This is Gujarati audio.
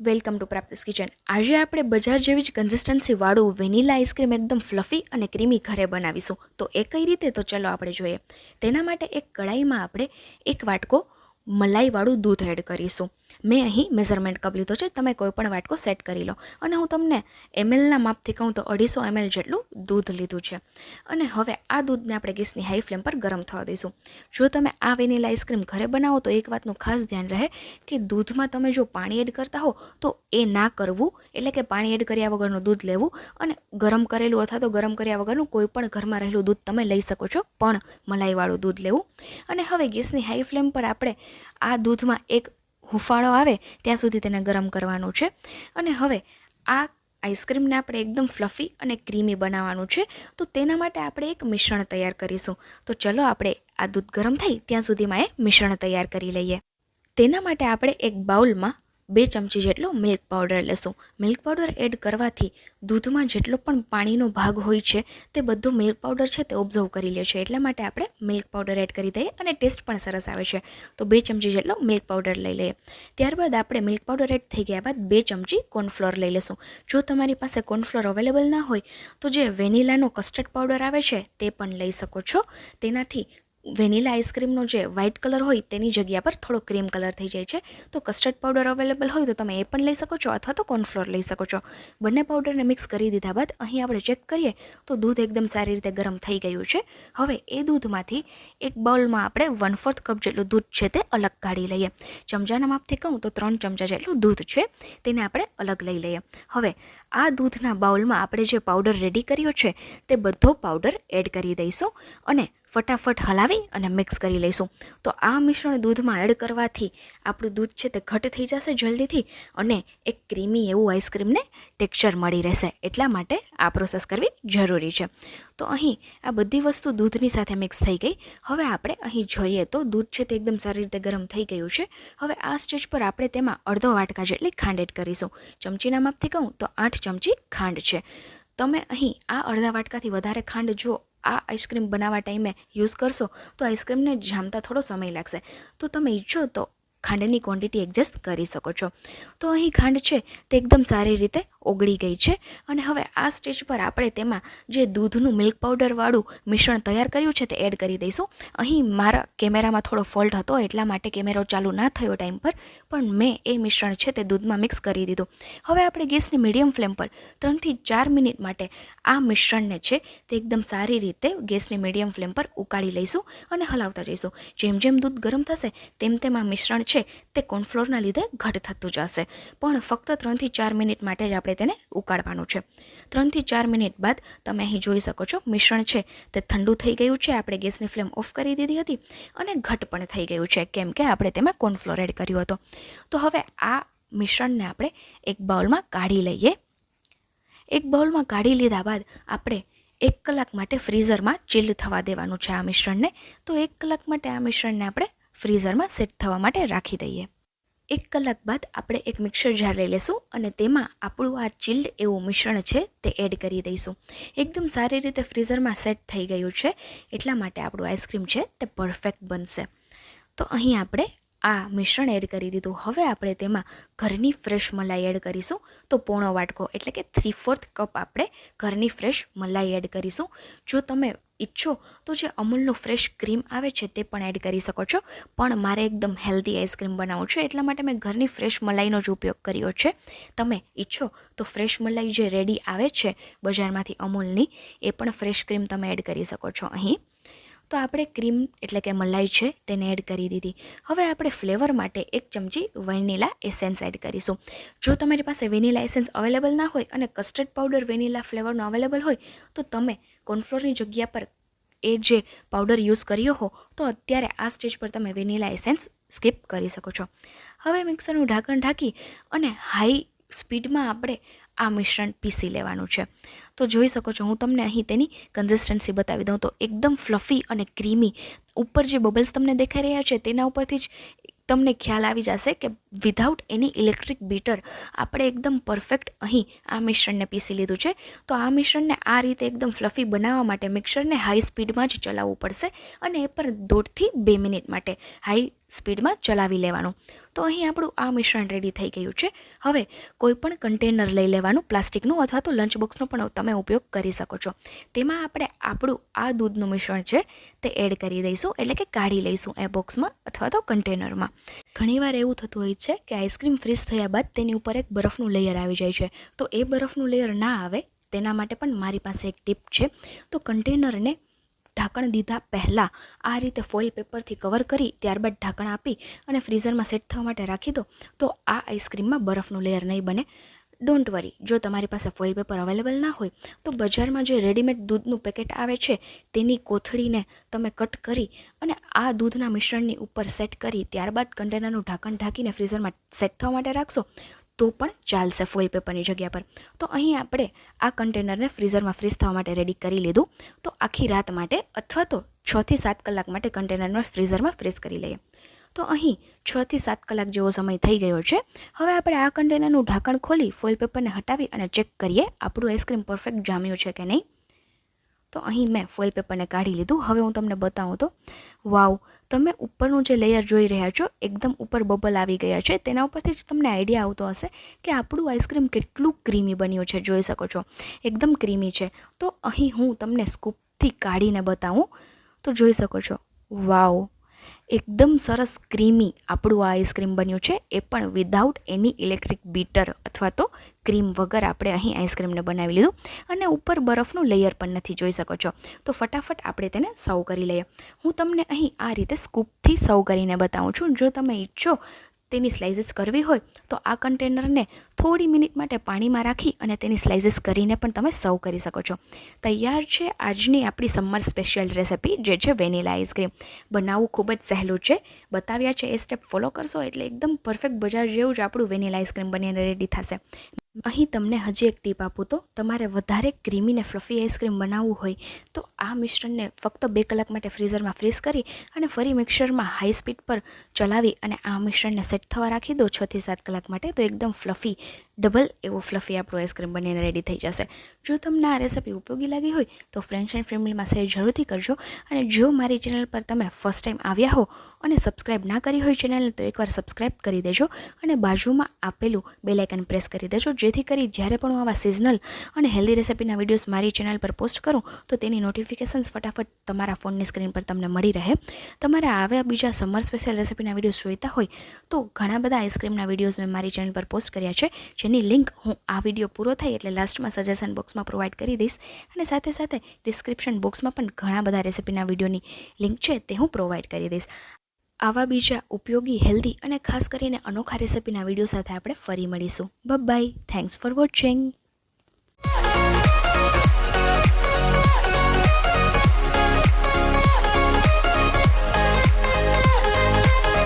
Welcome to પ્રાપ્તિસ kitchen. આજે આપણે બજાર જેવી જ કન્સિસ્ટન્સીવાળું વેનીલા આઈસ્ક્રીમ એકદમ ફ્લફી અને ક્રીમી ઘરે બનાવીશું. તો એ કઈ રીતે? તો ચલો આપણે જોઈએ. તેના માટે એક કડાઈમાં આપણે એક વાટકો મલાઈવાળું દૂધ એડ કરીશું. મેં અહીં મેઝરમેન્ટ કપ લીધો છે, તમે કોઈ પણ વાટકો સેટ કરી લો. અને હું તમને એમએલના માપથી કહું તો અઢીસો એમએલ જેટલું દૂધ લીધું છે. અને હવે આ દૂધને આપણે ગેસની હાઈ ફ્લેમ પર ગરમ થવા દઈશું. જો તમે આ વેનીલા આઈસ્ક્રીમ ઘરે બનાવો તો એક વાતનું ખાસ ધ્યાન રહે કે દૂધમાં તમે જો પાણી એડ કરતા હો, તો એ ના કરવું. એટલે કે પાણી એડ કર્યા વગરનું દૂધ લેવું અને ગરમ કરેલું અથવા તો ગરમ કર્યા વગરનું કોઈ પણ ઘરમાં રહેલું દૂધ તમે લઈ શકો છો, પણ મલાઈવાળું દૂધ લેવું. અને હવે ગેસની હાઈ ફ્લેમ પર આપણે આ દૂધમાં એક હુફાળો આવે ત્યાં સુધી તેને ગરમ કરવાનું છે. અને હવે આ આઈસ્ક્રીમને આપણે એકદમ ફ્લફી અને ક્રીમી બનાવવાનું છે. તો તેના માટે આપણે એક મિશ્રણ તૈયાર કરીશું. તો ચલો આપણે આ દૂધ ગરમ થાય ત્યાં સુધીમાં એ મિશ્રણ તૈયાર કરી લઈએ. તેના માટે આપણે એક બાઉલમાં બે ચમચી જેટલો મિલ્ક પાવડર લેશું. મિલ્ક પાવડર એડ કરવાથી દૂધમાં જેટલો પણ પાણીનો ભાગ હોય છે, તે બધો મિલ્ક પાવડર છે તે ઓબ્ઝર્વ કરી લે છે. એટલા માટે આપણે મિલ્ક પાવડર એડ કરી દઈએ અને ટેસ્ટ પણ સરસ આવે છે. તો બે ચમચી જેટલો મિલ્ક પાવડર લઈ લઈએ. ત્યારબાદ આપણે મિલ્ક પાવડર એડ થઈ ગયા બાદ બે ચમચી કોર્નફ્લોર લઈ લેશું. જો તમારી પાસે કોર્નફ્લોર અવેલેબલ ના હોય, તો જે વેનીલાનો કસ્ટર્ડ પાવડર આવે છે, તે પણ લઈ શકો છો. તેનાથી વેનીલા આઈસ્ક્રીમનો જે વ્હાઇટ કલર હોય તેની જગ્યા પર થોડો ક્રીમ કલર થઈ જાય છે. તો કસ્ટર્ડ પાવડર અવેલેબલ હોય તો તમે એ પણ લઈ શકો છો અથવા તો કોર્નફ્લોર લઈ શકો છો. બંને પાવડરને મિક્સ કરી દીધા બાદ અહીં આપણે ચેક કરીએ તો દૂધ એકદમ સારી રીતે ગરમ થઈ ગયું છે. હવે એ દૂધમાંથી એક બાઉલમાં આપણે વન ફોર્થ કપ જેટલું દૂધ છે તે અલગ કાઢી લઈએ. ચમચાના માપથી કહું તો ત્રણ ચમચા જેટલું દૂધ છે તેને આપણે અલગ લઈ લઈએ. હવે આ દૂધના બાઉલમાં આપણે જે પાવડર રેડી કર્યો છે તે બધો પાવડર એડ કરી દઈશું અને ફટાફટ હલાવી અને મિક્સ કરી લઈશું. તો આ મિશ્રણ દૂધમાં એડ કરવાથી આપણું દૂધ છે તે ઘટ થઈ જશે જલ્દીથી અને એક ક્રીમી એવું આઈસ્ક્રીમને ટેક્સચર મળી રહેશે. એટલા માટે આ પ્રોસેસ કરવી જરૂરી છે. તો અહીં આ બધી વસ્તુ દૂધની સાથે મિક્સ થઈ ગઈ. હવે આપણે અહીં જોઈએ તો દૂધ છે તે એકદમ સારી રીતે ગરમ થઈ ગયું છે. હવે આ સ્ટેજ પર આપણે તેમાં અડધો વાટકા જેટલી ખાંડ એડ કરીશું. ચમચીના માપથી કહું તો આઠ ચમચી ખાંડ છે. તમે અહીં આ અડધા વાટકાથી વધારે ખાંડ જો આ આઈસ્ક્રીમ બનાવવા ટાઈમે યુઝ કરશો, તો આઈસ્ક્રીમને જામતા થોડો સમય લાગશે. તો તમે ઈચ્છો તો ખાંડની ક્વોન્ટિટી એડજસ્ટ કરી શકો છો. તો અહીં ખાંડ છે તે એકદમ સારી રીતે ઓગળી ગઈ છે. અને હવે આ સ્ટેજ પર આપણે તેમાં જે દૂધનું મિલ્ક પાવડરવાળું મિશ્રણ તૈયાર કર્યું છે તે એડ કરી દઈશું. અહીં મારા કેમેરામાં થોડો ફોલ્ટ હતો, એટલા માટે કેમેરો ચાલુ ના થયો ટાઈમ પર, પણ મેં એ મિશ્રણ છે તે દૂધમાં મિક્સ કરી દીધું. હવે આપણે ગેસની મીડિયમ ફ્લેમ પર ત્રણથી ચાર મિનિટ માટે આ મિશ્રણને છે તે એકદમ સારી રીતે ગેસની મીડિયમ ફ્લેમ પર ઉકાળી લઈશું અને હલાવતા જઈશું. જેમ જેમ દૂધ ગરમ થશે, તેમ તેમ આ મિશ્રણ છે તે કોર્નફ્લોરના લીધે ઘટ થતું જશે. પણ ફક્ત ત્રણથી ચાર મિનિટ માટે જ આપણે તેને ઉકાળવાનું છે. ત્રણથી ચાર મિનિટ બાદ તમે અહીં જોઈ શકો છો, મિશ્રણ છે તે ઠંડુ થઈ ગયું છે, આપણે ગેસની ફ્લેમ ઓફ કરી દીધી હતી અને ઘટ પણ થઈ ગયું છે, કેમ કે આપણે તેમાં કોર્નફ્લોર એડ કર્યો હતો. તો હવે આ મિશ્રણને આપણે એક બાઉલમાં કાઢી લઈએ. એક બાઉલમાં કાઢી લીધા બાદ આપણે એક કલાક માટે ફ્રીઝરમાં ચિલ્ડ થવા દેવાનું છે આ મિશ્રણને. તો એક કલાક માટે આ મિશ્રણને આપણે ફ્રીઝરમાં સેટ થવા માટે રાખી દઈએ. એક કલાક બાદ આપણે એક મિક્સર જાર લઈ લેશું અને તેમાં આપણું આ ચિલ્ડ એવું મિશ્રણ છે તે એડ કરી દઈશું. એકદમ સારી રીતે ફ્રીઝરમાં સેટ થઈ ગયું છે, એટલા માટે આપણું આઈસ્ક્રીમ છે તે પરફેક્ટ બનશે. તો અહીં આપણે આ મિશ્રણ એડ કરી દીધું. હવે આપણે તેમાં ઘરની ફ્રેશ મલાઈ એડ કરીશું. તો પોણો વાટકો, એટલે કે થ્રી ફોર્થ કપ આપણે ઘરની ફ્રેશ મલાઈ એડ કરીશું. જો તમે ઈચ્છો તો જે અમૂલનું ફ્રેશ ક્રીમ આવે છે તે પણ એડ કરી શકો છો. પણ મારે એકદમ હેલ્ધી આઈસ્ક્રીમ બનાવવું છે, એટલા માટે મેં ઘરની ફ્રેશ મલાઈનો જ ઉપયોગ કર્યો છે. તમે ઈચ્છો તો ફ્રેશ મલાઈ જે રેડી આવે છે બજારમાંથી અમૂલની, એ પણ ફ્રેશ ક્રીમ તમે એડ કરી શકો છો અહીં. તો આપણે ક્રીમ એટલે કે મલાઈ છે તેને એડ કરી દીધી. હવે આપણે ફ્લેવર માટે એક ચમચી વેનીલા એસેન્સ એડ કરીશું. જો તમારી પાસે વેનીલા એસેન્સ અવેલેબલ ના હોય અને કસ્ટર્ડ પાવડર વેનીલા ફ્લેવરનો અવેલેબલ હોય, તો તમે કોર્નફ્લોરની જગ્યા પર એ જે પાવડર યુઝ કર્યો હો, તો અત્યારે આ સ્ટેજ પર તમે વેનીલા એસેન્સ સ્કીપ કરી શકો છો. હવે મિક્સરનું ઢાંકણ ઢાંકી અને હાઈ સ્પીડમાં આપણે આ મિશ્રણ પીસી લેવાનું છે. તો જોઈ શકો છો, હું તમને અહીં તેની કન્સિસ્ટન્સી બતાવી દઉં. તો એકદમ ફ્લફી અને ક્રીમી ઉપર જે બબલ્સ તમને દેખાઈ રહ્યા છે, તેના ઉપરથી જ તમને ખ્યાલ આવી જશે કે વિધાઉટ એની ઇલેક્ટ્રિક બીટર આપણે એકદમ પરફેક્ટ અહીં આ મિશ્રણને પીસી લીધું છે. તો આ મિશ્રણને આ રીતે એકદમ ફ્લફી બનાવવા માટે મિક્સરને હાઈ સ્પીડમાં જ ચલાવવું પડશે અને એ પર દોઢથી બે મિનિટ માટે હાઈ સ્પીડમાં ચલાવી લેવાનું. તો અહીં આપણું આ મિશ્રણ રેડી થઈ ગયું છે. હવે કોઈ પણ કન્ટેનર લઈ લેવાનું, પ્લાસ્ટિકનું અથવા તો લંચ બોક્સનો પણ તમે ઉપયોગ કરી શકો છો. તેમાં આપણે આપણું આ દૂધનું મિશ્રણ છે તે એડ કરી દઈશું, એટલે કે કાઢી લઈશું એ બોક્સમાં અથવા તો કન્ટેનરમાં ઘણીવાર એવું થતું હોય છે કે આઈસ્ક્રીમ ફ્રીઝ થયા બાદ તેની ઉપર એક બરફનું લેયર આવી જાય છે. તો એ બરફનું લેયર ના આવે, તેના માટે પણ મારી પાસે એક ટીપ છે. તો કન્ટેનરને ઢાંકણ દીધા પહેલાં આ રીતે ફોઇલ પેપરથી કવર કરી ત્યારબાદ ઢાંકણ આપી અને ફ્રીઝરમાં સેટ થવા માટે રાખી દો, તો આ આઈસ્ક્રીમમાં બરફનું લેયર નહીં બને. ડોન્ટ વરી જો તમારી પાસે ફોઇલ પેપર અવેલેબલ ના હોય, તો બજારમાં જે રેડીમેડ દૂધનું પેકેટ આવે છે, તેની કોથળીને તમે કટ કરી અને આ દૂધના મિશ્રણની ઉપર સેટ કરી, ત્યારબાદ કન્ટેનરનું ઢાંકણ ઢાંકીને ફ્રીઝરમાં સેટ થવા માટે રાખશો તો પણ ચાલશે ફોઇલ પેપરની જગ્યા પર. તો અહીં આપણે આ કન્ટેનરને ફ્રીઝરમાં ફ્રીઝ થવા માટે રેડી કરી લીધું. તો આખી રાત માટે અથવા તો છથી સાત કલાક માટે કન્ટેનરને ફ્રીઝરમાં ફ્રીઝ કરી લઈએ. તો અહીં છથી સાત કલાક જેવો સમય થઈ ગયો છે. હવે આપણે આ કન્ટેનરનું ઢાંકણ ખોલી ફોઇલ પેપરને હટાવી અને ચેક કરીએ આપણું આઈસ્ક્રીમ પરફેક્ટ જામ્યું છે કે નહીં. તો અહીં મેં ફોઇલ પેપરને કાઢી લીધું. હવે હું તમને બતાવું તો, વાવ, તમે ઉપરનું જે લેયર જોઈ રહ્યા છો, એકદમ ઉપર બબલ આવી ગયા છે. તેના ઉપરથી જ તમને આઈડિયા આવતો હશે કે આપણું આઈસ્ક્રીમ કેટલું ક્રીમી બન્યું છે, જોઈ શકો છો. એકદમ ક્રીમી છે. તો અહીં હું તમને સ્કૂપથી કાઢીને બતાવું. તો જોઈ શકો છો. વાવ એકદમ સરસ ક્રીમી આપણું આ આઈસ્ક્રીમ બન્યું છે. એ પણ વિધાઉટ એની ઇલેક્ટ્રિક બીટર અથવા તો ક્રીમ વગર આપણે અહીં આઈસ્ક્રીમને બનાવી લીધું. અને ઉપર બરફનું લેયર પણ નથી, જોઈ શકો છો. તો ફટાફટ આપણે તેને સર્વ કરી લઈએ. હું તમને અહીં આ રીતે સ્કૂપથી સર્વ કરીને બતાવું છું. જો તમે ઈચ્છો તેની સ્લાઇસીસ કરવી હોય, તો આ કન્ટેનરને થોડી મિનિટ માટે પાણીમાં રાખી અને તેની સ્લાઇસીસ કરીને પણ તમે સર્વ કરી શકો છો. તૈયાર છે આજની આપણી સમર સ્પેશિયલ રેસિપી જે છે વેનીલા આઈસ્ક્રીમ બનાવવું ખૂબ જ સહેલું છે. બતાવ્યા છે એ સ્ટેપ ફોલો કરશો એટલે એકદમ પરફેક્ટ બજાર જેવું જ આપણું વેનીલા આઈસ્ક્રીમ બનીને રેડી થશે. અહીં તમને હજી એક ટીપ આપું તો, તમારે વધારે ક્રીમી ને ફ્લફી આઈસ્ક્રીમ બનાવવું હોય, તો આ મિશ્રણને ફક્ત બે કલાક માટે ફ્રીઝરમાં ફ્રીઝ કરી અને ફરી મિક્સરમાં હાઈ સ્પીડ પર ચલાવી અને આ મિશ્રણને સેટ થવા રાખી દો છથી સાત કલાક માટે, તો એકદમ ફ્લફી ડબલ એવો ફ્લફી આપણું આઈસ્ક્રીમ બનીને રેડી થઈ જશે. જો તમને આ રેસિપી ઉપયોગી લાગી હોય, તો ફ્રેન્ડ્સ એન્ડ ફેમિલીમાં શેર જરૂરથી કરજો અને જો મારી ચેનલ પર તમે ફર્સ્ટ ટાઈમ આવ્યા હો અને સબસ્ક્રાઈબ ના કરી હોય ચેનલને તો એકવાર સબસ્ક્રાઈબ કરી દેજો અને બાજુમાં આપેલું બેલાઇકન પ્રેસ કરી દેજો જેથી કરી જ્યારે પણ હું આવા સિઝનલ અને હેલ્ધી રેસિપીના વિડીયોઝ મારી ચેનલ પર પોસ્ટ કરું, તો તેની નોટિફિકેશન્સ ફટાફટ તમારા ફોનની સ્ક્રીન પર તમને મળી રહે. તમારે આવ્યા બીજા સમર સ્પેશિયલ રેસિપીના વિડીયોઝ જોઈતા હોય, તો ઘણા બધા આઈસ્ક્રીમના વિડીયોઝ મેં મારી ચેનલ પર પોસ્ટ કર્યા છે, જેની લિંક હું આ વીડિયો પૂરો થાય એટલે લાસ્ટમાં સજેશન બોક્સમાં પ્રોવાઈડ કરી દઈશ. અને સાથે સાથે ડિસ્ક્રિપ્શન બોક્સમાં પણ ઘણા બધા રેસિપીના વિડીયોની લિંક છે, તે હું પ્રોવાઈડ કરી દઈશ. આવા બીજા ઉપયોગી હેલ્ધી અને ખાસ કરીને અનોખા રેસિપીના વીડિયો સાથે આપણે ફરી મળીશું. By thanks for watching